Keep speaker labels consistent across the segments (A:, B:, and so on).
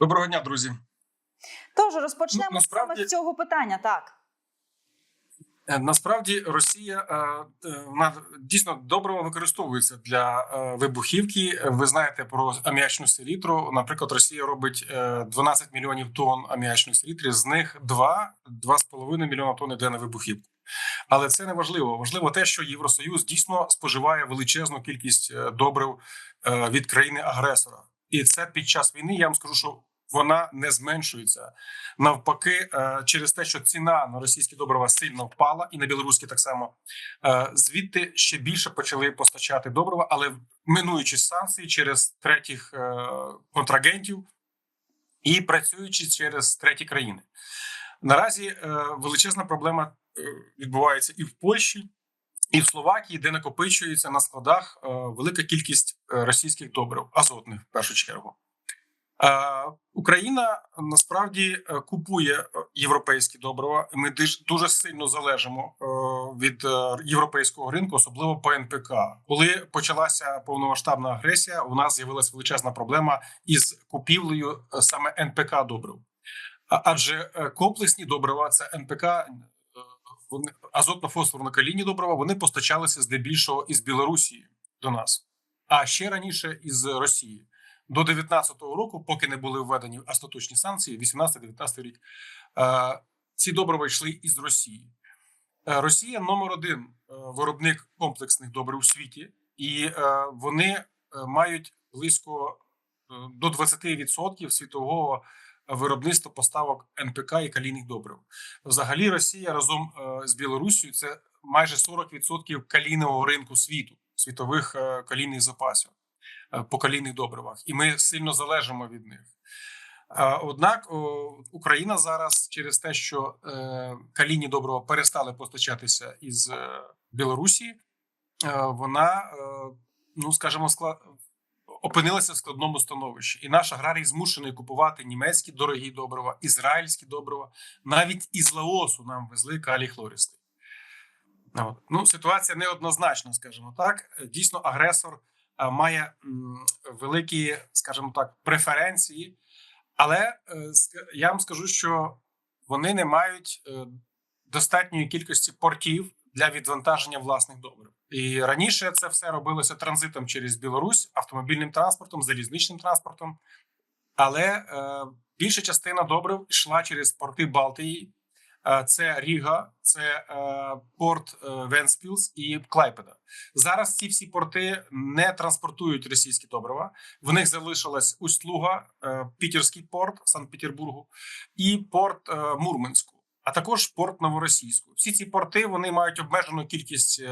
A: Доброго дня, друзі.
B: Тож розпочнемо
A: Ну, насправді-
B: саме з цього питання. Так
A: Е, Насправді Росія е, е, вона дійсно добре використовується для вибухівки. Ви знаєте про аміачну селітру. Наприклад, Росія робить е, 12 мільйонів тонн аміачної селітри, з них 2 2,5 мільйона тонн йде на вибухівку. Але це не важливо. Важливо те, що Євросоюз дійсно споживає величезну кількість добрив від країни агресора, і це під час війни. Я вам скажу, що вона не зменшується. Навпаки, е, через те, що ціна на російські добрива сильно впала, і на білоруські так само е, звідти ще більше почали постачати добрива, але минуючи санкції через третіх е, контрагентів і працюючи через треті країни. Наразі величезна проблема відбувається і в Польщі. І в Словакії, де накопичується на складах велика кількість російських добрив, азотних в першу чергу. Е, Україна насправді е, купує е, європейські добрива. Ми дуже сильно залежимо від європейського ринку, особливо по НПК. Коли почалася повномасштабна агресія, у нас з'явилася величезна проблема із купівлею саме НПК добрив. Адже комплексні добрива це НПК. Вони азотно-фосфорно-калійні добрива вони постачалися здебільшого із Білорусі до нас, а ще раніше із Росії до 19-го року, поки не були введені остаточні санкції, 18-19 рік, е, ці добрива йшли із Росії. Е, Росія номер один е, виробник комплексних добрив у світі, і вони мають близько до 20% світового виробництва поставок НПК і калійних добрив. Взагалі, Росія разом з Білорусією це майже 40% калійного ринку світу, світових калійних запасів е, по калійних добривах, і ми сильно залежимо від них. Однак Україна зараз через те, що е, калійні добрива перестали постачатися із е, Білорусі, вона, ну скажімо, скла... опинилася в складному становищі, і наш аграрій змушений купувати німецькі дорогі добрива, ізраїльські добрива, навіть із Лаосу нам везли калій хлористий. Ну, ситуація неоднозначна, скажімо так. Дійсно, агресор має великі, скажімо так, преференції, але е, я вам скажу, що вони не мають е, достатньої кількості портів для відвантаження власних добрив. І раніше це все робилося транзитом через Білорусь, автомобільним транспортом, залізничним транспортом. Але е, більша частина добрив йшла через порти Балтії. Е, Це Ріга, це е, порт е, Венспілс і Клайпеда. Зараз ці всі порти не транспортують російські добрива. В них залишилась Усть-Луга, е, Пітерський порт Санкт-Петербургу і порт Мурманську, а також порт Новоросійську. Всі ці порти вони мають обмежену кількість,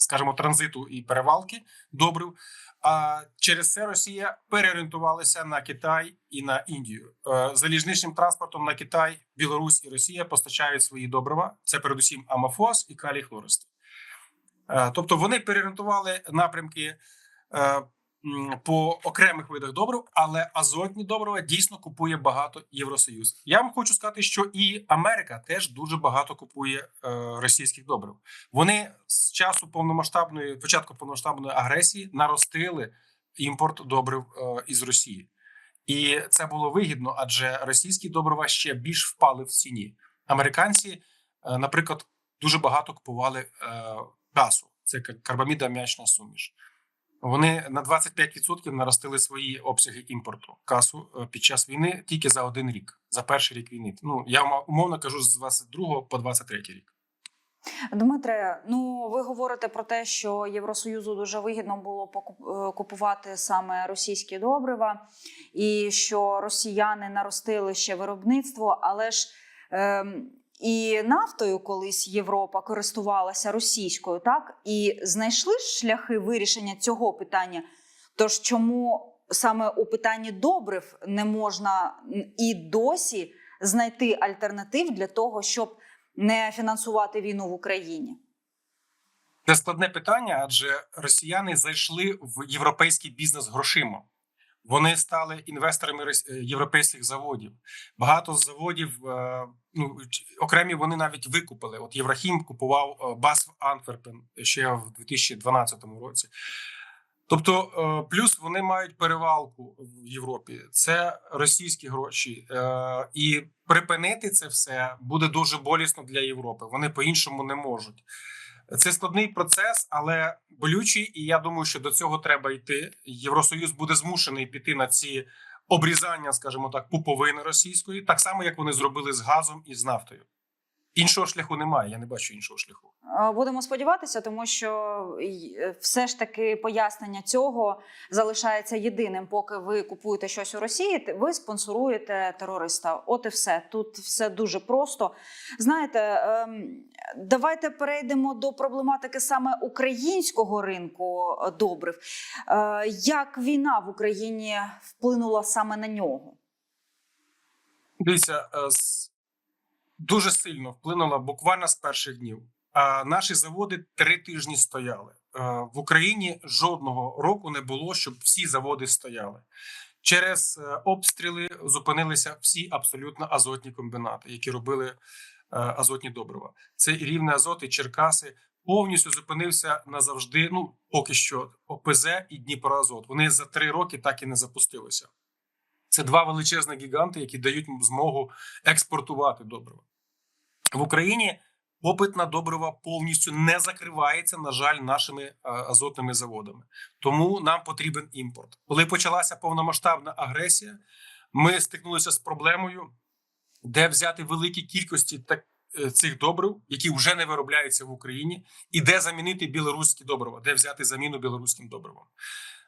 A: скажімо, транзиту і перевалки добрив. А через це Росія переорієнтувалася на Китай і на Індію. Е, Залізничним транспортом на Китай, Білорусь і Росія постачають свої добрива. Це передусім амофос і калій хлористи. Е, Тобто вони переорієнтували напрямки е, по окремих видах добрив, але азотні добрива дійсно купує багато Євросоюз. Я вам хочу сказати, що і Америка теж дуже багато купує е, російських добрив. Вони з часу повномасштабної початку повномасштабної агресії наростили імпорт добрив е, із Росії, і це було вигідно, адже російські добрива ще більш впали в ціні. Американці, е, наприклад, дуже багато купували е, касу. Це к- карбамідоаміачна суміш. Вони на 25% наростили свої обсяги імпорту касу е, під час війни тільки за один рік, за перший рік війни. Ну я умовно кажу з 22 по 23 рік.
B: Дмитре, ну ви говорите про те, що Євросоюзу дуже вигідно було е, купувати саме російські добрива, і що росіяни наростили ще виробництво, але ж ем, і нафтою колись Європа користувалася російською, так і знайшли шляхи вирішення цього питання. Тож чому саме у питанні добрив не можна і досі знайти альтернатив для того, щоб не фінансувати війну в Україні?
A: Це складне питання, адже росіяни зайшли в європейський бізнес грошима. Вони стали інвесторами е, європейських заводів. Багато з заводів, е, ну окремі вони навіть викупили. От Єврахім купував е, БАСФ Антверпен ще в 2012 році. Тобто, плюс вони мають перевалку в Європі. Це російські гроші, і припинити це все буде дуже болісно для Європи. Вони по-іншому не можуть. Це складний процес, але болючий, і я думаю, що до цього треба йти. Євросоюз буде змушений піти на ці обрізання, скажімо так, пуповини російської, так само як вони зробили з газом і з нафтою. Іншого шляху немає. Я не бачу іншого шляху.
B: Е, Будемо сподіватися, тому що е, все ж таки пояснення цього залишається єдиним. Поки ви купуєте щось у Росії, ви спонсоруєте терориста. От і все. Тут все дуже просто. Знаєте, ем, давайте перейдемо до проблематики саме українського ринку е, добрив. Як війна в Україні вплинула саме на нього?
A: Дивіться, дуже сильно вплинула буквально з перших днів. А наші заводи три тижні стояли. Е, В Україні жодного року не було, щоб всі заводи стояли. Через е, обстріли зупинилися всі абсолютно азотні комбінати, які робили е, азотні добрива. Це і рівне азот, і Черкаси. Повністю зупинився назавжди. Ну поки що ОПЗ і Дніпроазот. Вони за три роки так і не запустилися. Це два величезні гіганти, які дають змогу експортувати добрива. В Україні попит на добрива повністю не закривається, на жаль, нашими е, азотними заводами. Тому нам потрібен імпорт. Коли почалася повномасштабна агресія, ми стикнулися з проблемою, де взяти великі кількості так, е, цих добрив, які вже не виробляються в Україні, і де замінити білоруські добрива, де взяти заміну білоруським добривам.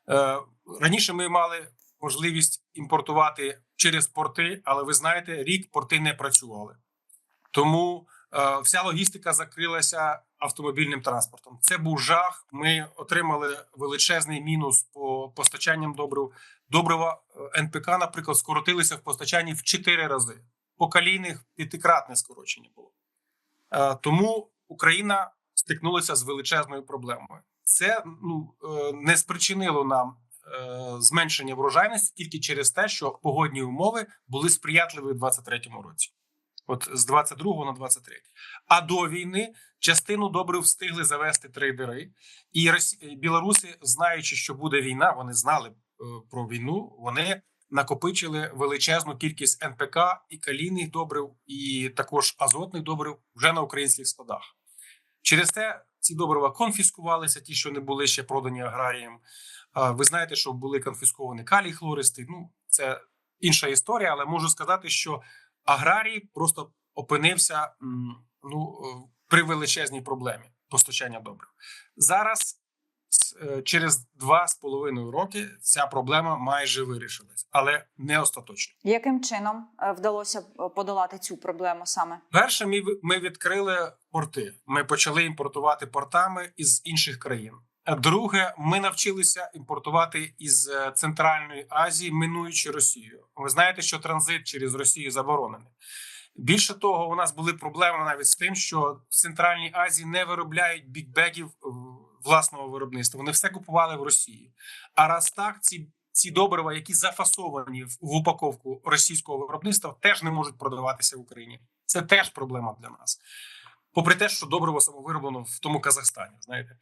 A: Е, Раніше ми мали можливість імпортувати через порти, але ви знаєте, рік порти не працювали. Тому е, вся логістика закрилася автомобільним транспортом. Це був жах. Ми отримали величезний мінус по постачанням добрив. Добрива е, НПК, наприклад, скоротилися в постачанні в 4 рази. По калійних п'ятикратне скорочення було. Е, тому Україна стикнулася з величезною проблемою. Це ну, е, не спричинило нам е, зменшення врожайності тільки через те, що погодні умови були сприятливі у 2023 році. От з 22 на 23. А до війни частину добрив встигли завести трейдери, і білоруси, знаючи, що буде війна, вони знали е, про війну. Вони накопичили величезну кількість НПК і калійних добрив, і також азотних добрив вже на українських складах. Через те ці добрива конфіскувалися, ті, що не були ще продані аграріям. Ви знаєте, що були конфісковані калій хлористи. Ну, це інша історія, але можу сказати, що аграрій просто опинився ну, е, при величезній проблемі постачання добрив. Зараз е, через два з половиною роки ця проблема майже вирішилась, але не остаточно.
B: Яким чином е, вдалося подолати цю проблему саме?
A: Перше, ми відкрили порти. Ми почали імпортувати портами із інших країн. Друге, ми навчилися імпортувати із е, Центральної Азії, минуючи Росію. Ви знаєте, що транзит через Росію заборонений. Більше того, у нас були проблеми навіть з тим, що в Центральній Азії не виробляють бікбегів е, власного виробництва. Вони все купували в Росії. А раз так, ці, ці добрива, які зафасовані в упаковку російського виробництва, теж не можуть продаватися в Україні. Це теж проблема для нас. Попри те, що добриво самовироблено в тому Казахстані, знаєте.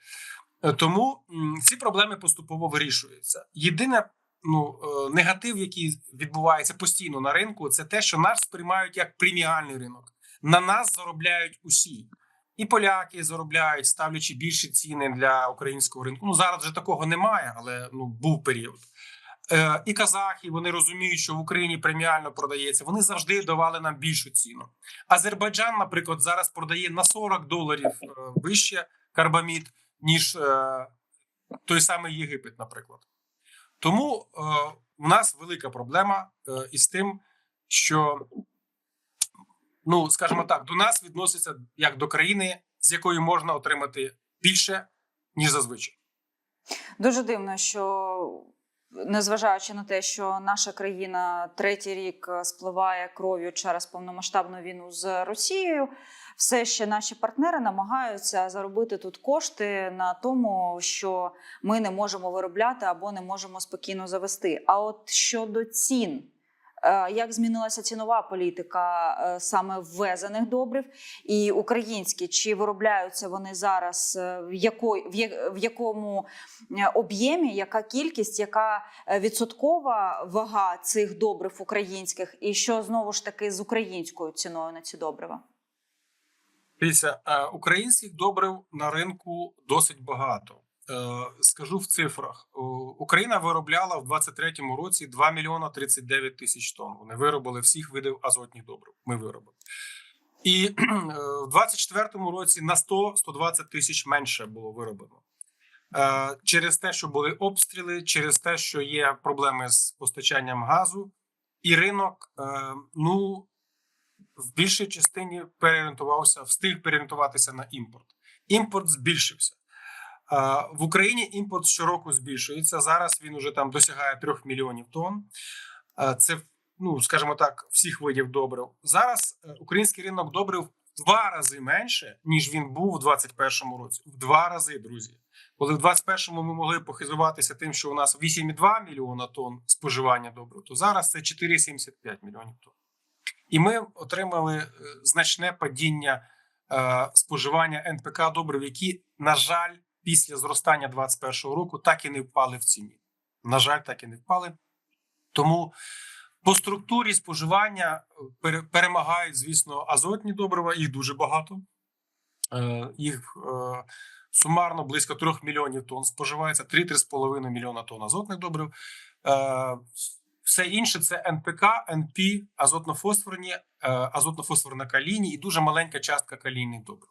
A: Е, Тому ці проблеми поступово вирішуються. Єдине ну, е, негатив, який відбувається постійно на ринку, це те, що нас сприймають як преміальний ринок. На нас заробляють усі. І поляки заробляють, ставлячи більші ціни для українського ринку. Ну зараз вже такого немає, але ну був період. Е, і казахи вони розуміють, що в Україні преміально продається. Вони завжди давали нам більшу ціну. Азербайджан, наприклад, зараз продає на 40 доларів е, вище карбамід, ніж е, той самий Єгипет, наприклад. Тому е, у нас велика проблема е, із тим, що, ну скажімо так, до нас відносяться як до країни, з якої можна отримати більше, ніж зазвичай.
B: Дуже дивно, що незважаючи на те, що наша країна третій рік е, спливає кров'ю через повномасштабну війну з Росією, все ще наші партнери намагаються заробити тут кошти на тому, що ми не можемо виробляти або не можемо спокійно завести. А от щодо цін. Е, Як змінилася цінова політика е, саме ввезених добрив і українські? Чи виробляються вони зараз е, в якої в якому об'ємі, яка кількість, яка відсоткова вага цих добрив українських, і що знову ж таки з українською ціною на ці добрива?
A: Дивіться, українських добрив на ринку досить багато. Е, Скажу в цифрах: Україна виробляла в 23-му році 2 мільйона 39 тисяч тонн. Вони виробили всіх видів азотних добрив. Ми виробили. І е, в 24-му році на 100-120 тисяч менше було вироблено. Е, Через те, що були обстріли, через те, що є проблеми з постачанням газу, і ринок, е, ну в більшій частині переорієнтувався, встиг переорієнтуватися на імпорт. Імпорт збільшився. А, В Україні імпорт щороку збільшується. Зараз він уже там досягає 3 мільйонів тонн. Це, ну скажімо так, всіх видів добрив. Зараз е, український ринок добрив в два рази менше, ніж він був у 2021 році. В два рази, друзі. Коли в 2021 ми могли похизуватися тим, що у нас 8,2 мільйона тонн споживання добрив, то зараз це 4,75 мільйонів тонн. І ми отримали е, значне падіння е, споживання НПК добрив, які, на жаль, після зростання 2021 року так і не впали в ціні. На жаль, так і не впали. Тому по структурі споживання е, перемагають, звісно, азотні добрива, їх дуже багато. Е, Їх е, сумарно близько 3 мільйонів тонн споживається, 3-3,5 мільйона тонн азотних добрив. Все інше це НПК, НП, азотно-фосфорні, азотно-фосфорна калійні і дуже маленька частка калійних добрив.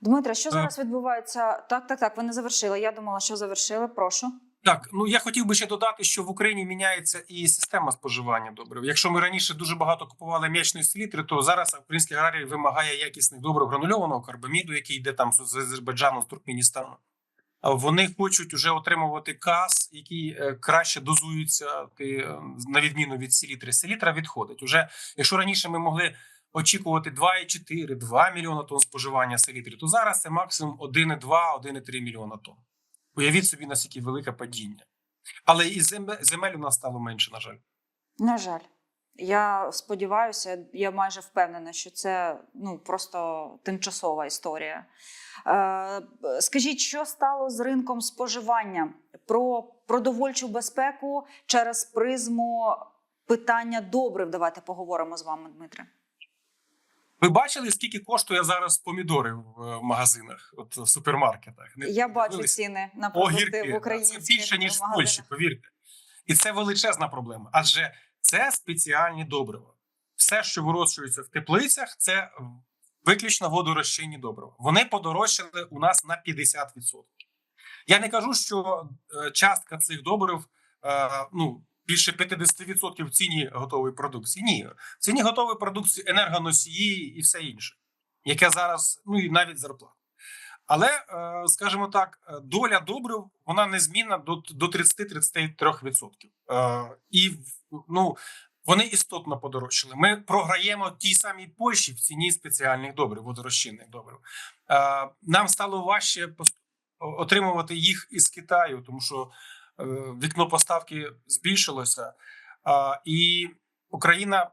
B: Дмитре, що
A: Е.
B: зараз відбувається? Так, так, так. Ви не завершили. Я думала, що завершили. Прошу.
A: Так, ну я хотів би ще додати, що в Україні міняється і система споживання добрив. Якщо ми раніше дуже багато купували м'ячної селітри, то зараз український аграрій вимагає якісних добрив гранульованого карбаміду, який йде там з Азербайджану, з Туркменістану. Вони хочуть вже отримувати каз, який е, краще дозується е, на відміну від селітри. Селітра відходить. Уже якщо раніше ми могли очікувати 2,4, 2 мільйона тонн споживання селітри, то зараз це максимум 1,2, 1,3 мільйона тонн. Уявіть собі, наскільки велике падіння. Але і земель, у нас стало менше, на жаль.
B: На жаль. Я сподіваюся, я майже впевнена, що це ну просто тимчасова історія. Е, скажіть, що стало з ринком споживання про продовольчу безпеку через призму питання добрив? Давайте поговоримо з вами, Дмитре.
A: Ви бачили, скільки коштує зараз помідори в е, магазинах, от в супермаркетах? Не-
B: Я бачу ціни на продукти
A: Огірки
B: в українських
A: це більше ніж в. Польщі, повірте. І це величезна проблема, адже це спеціальні добрива. Все, що вирощується в теплицях, це виключно водорозчинні добрива. Вони подорожчали у нас на 50%. Я не кажу, що е, частка цих добрив е, ну, більше 50% в ціні готової продукції. Ні, в ціні готової продукції енергоносії і все інше, яке зараз, ну і навіть зарплата. Але, е, скажімо так, доля добрив вона незмінна до, до 30-33%. Е, І ну, вони істотно подорожчали. Ми програємо тій самій Польщі в ціні спеціальних добрив, водорозчинних добрив. Е, Нам стало важче отримувати їх із Китаю, тому що вікно поставки збільшилося. І Україна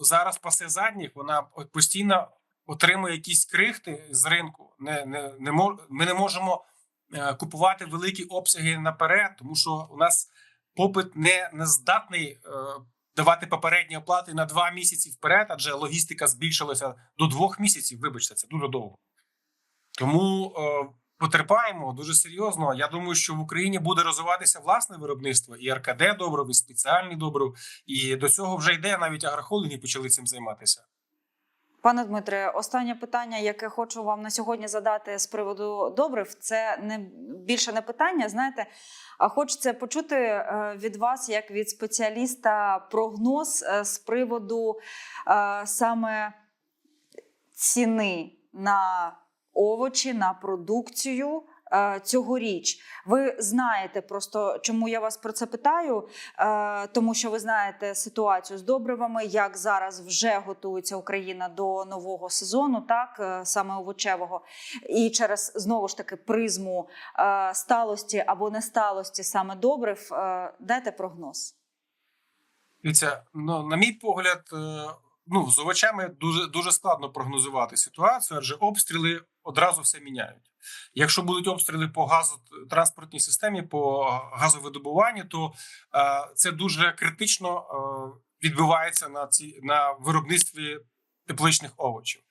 A: зараз пасе задніх, вона постійно отримує якісь крихти з ринку. Не, не, не мож, ми не можемо е, купувати великі обсяги наперед, тому що у нас попит не, не здатний е, давати попередні оплати на два місяці вперед, адже логістика збільшилася до двох місяців. Вибачте, це дуже довго. Тому е, потерпаємо дуже серйозно. Я думаю, що в Україні буде розвиватися власне виробництво і РКД добрив, і спеціальний добрив. І до цього вже йде навіть агрохолдинги почали цим займатися.
B: Пане Дмитре, останнє питання, яке хочу вам на сьогодні задати з приводу добрив, це не більше не питання. Знаєте, а хочеться почути е, від вас, як від спеціаліста, прогноз е, з приводу е, саме ціни на овочі, на продукцію. е, Цьогоріч ви знаєте просто, чому я вас про це питаю, Е, тому що ви знаєте ситуацію з добривами, як зараз вже готується Україна до нового сезону, так е, саме овочевого, і через знову ж таки призму сталості або несталості саме добрив. Дайте прогноз.
A: Дивіться, ну, на мій погляд, ну, з овочами дуже, дуже складно прогнозувати ситуацію, адже обстріли одразу все міняють. Якщо будуть обстріли по газотранспортній системі, по газовидобуванню, то е, це дуже критично е, відбувається на, ці, на виробництві тепличних овочів.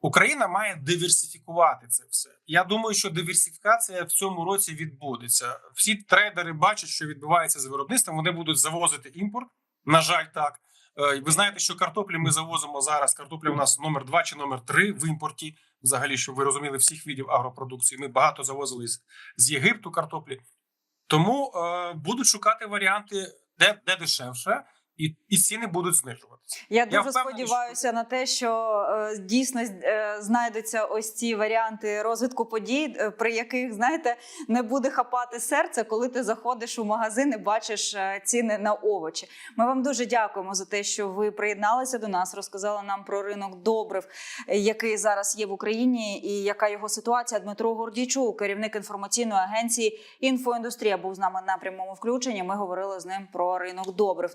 A: Україна має диверсифікувати це все. Я думаю, що диверсифікація в цьому році відбудеться. Всі трейдери бачать, що відбувається з виробництвом. Вони будуть завозити імпорт. На жаль, так. Е, Ви знаєте, що картоплі ми завозимо зараз. Картопля у нас номер 2 чи номер 3 в імпорті. Взагалі, щоб ви розуміли всіх видів агропродукції. Ми багато завозили з, з Єгипту картоплі. Тому е, будуть шукати варіанти, де, де дешевше, і, і ціни будуть знижуватися.
B: Я дуже сподіваюся на те, що е, дійсно е, знайдуться ось ці варіанти розвитку подій, е, при яких знаєте не буде хапати серце, коли ти заходиш у магазин і бачиш е, ціни на овочі. Ми вам дуже дякуємо за те, що ви приєдналися до нас, розказали нам про ринок добрив, е, який зараз є в Україні, і яка його ситуація. Дмитро Гордійчук, керівник інформаційної агенції інфоіндустрія, був з нами на прямому включенні. Ми говорили з ним про ринок добрив.